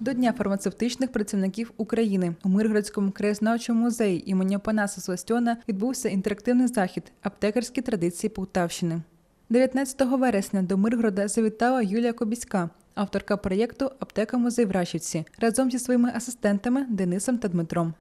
До Дня фармацевтичних працівників України у Миргородському краєзнавчому музеї імені Панаса Сластьона відбувся інтерактивний захід Аптекарські традиції Полтавщини. 19 вересня до Миргорода завітала Юлія Кобіська, авторка проєкту Аптека музей в Рашівці, разом зі своїми асистентами Денисом та Дмитром.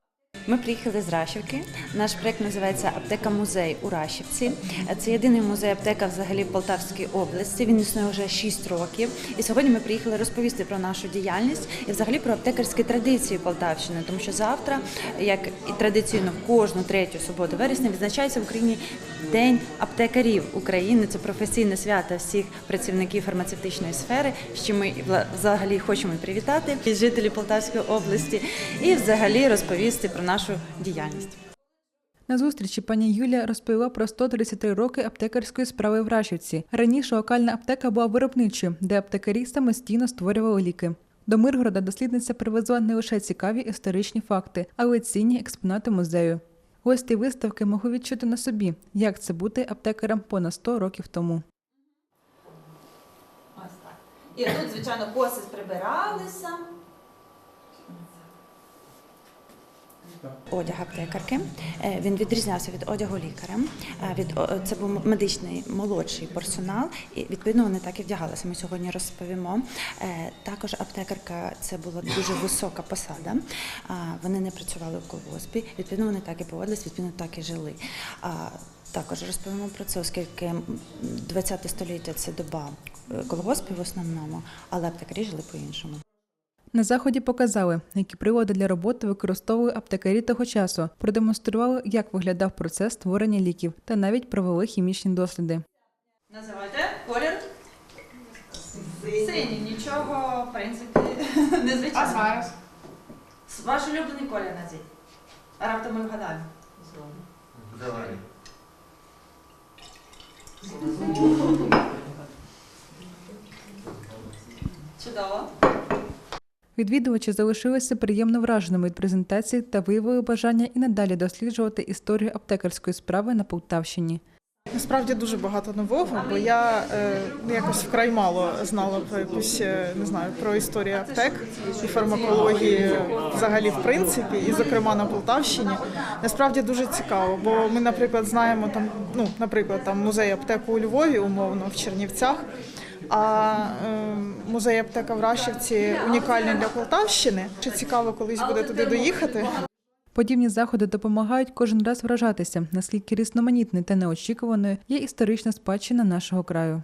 Ми приїхали з Рашівки. Наш проект називається Аптека музей у Рашівці. Це єдиний музей аптека взагалі в Полтавській області. Він існує вже 6 років. І сьогодні ми приїхали розповісти про нашу діяльність і взагалі про аптекарські традиції Полтавщини, тому що завтра, як і традиційно кожну третю суботу вересня, відзначається в Україні День аптекарів України. Це професійне свято всіх працівників фармацевтичної сфери, чим ми взагалі хочемо привітати і жителів Полтавської області, і взагалі розповісти про нашу діяльність. На зустрічі пані Юлія розповіла про 133 роки аптекарської справи в Рашівці. Раніше локальна аптека була виробничою, де аптекарі самостійно створювали ліки. До Миргорода дослідниця привезла не лише цікаві історичні факти, але й цінні експонати музею. Гості виставки могли відчути на собі, як це бути аптекарем понад 100 років тому. Ось так. І тут, звичайно, коси прибиралися. Одяг аптекарки Е, він відрізнявся від одягу лікаря. Е, Від це був медичний молодший персонал, і відповідно вони так і вдягалися. Ми сьогодні розповімо. Е, Також аптекарка це була дуже висока посада. Вони не працювали в колгоспі. Відповідно, вони так і поводились, відповідно, так і жили. Також розповімо про це, оскільки 20 століття це доба колгоспів в основному, але аптекарі жили по-іншому. На заході показали, які прилади для роботи використовували аптекарі того часу, продемонстрували, як виглядав процес створення ліків, та навіть провели хімічні досліди. Називайте колір. Синій, нічого, в принципі, незвичайного. А зараз? Ваш улюблений колір назвіть. А раптом ми вгадаємо. Давай. Відвідувачі залишилися приємно враженими від презентації та виявили бажання і надалі досліджувати історію аптекарської справи на Полтавщині. Насправді дуже багато нового, бо я е, ну, якось вкрай мало знала про якусь е, не знаю про історію аптек і фармакології взагалі в принципі, і зокрема на Полтавщині. Насправді дуже цікаво, бо ми, наприклад, знаємо там, ну, наприклад, там музей аптеку у Львові, умовно, в Чернівцях. А е, музей аптека в Рашівці унікальний для Полтавщини. Чи цікаво колись буде туди доїхати? Подібні заходи допомагають кожен раз вражатися, наскільки різноманітною та неочікуваною є історична спадщина нашого краю.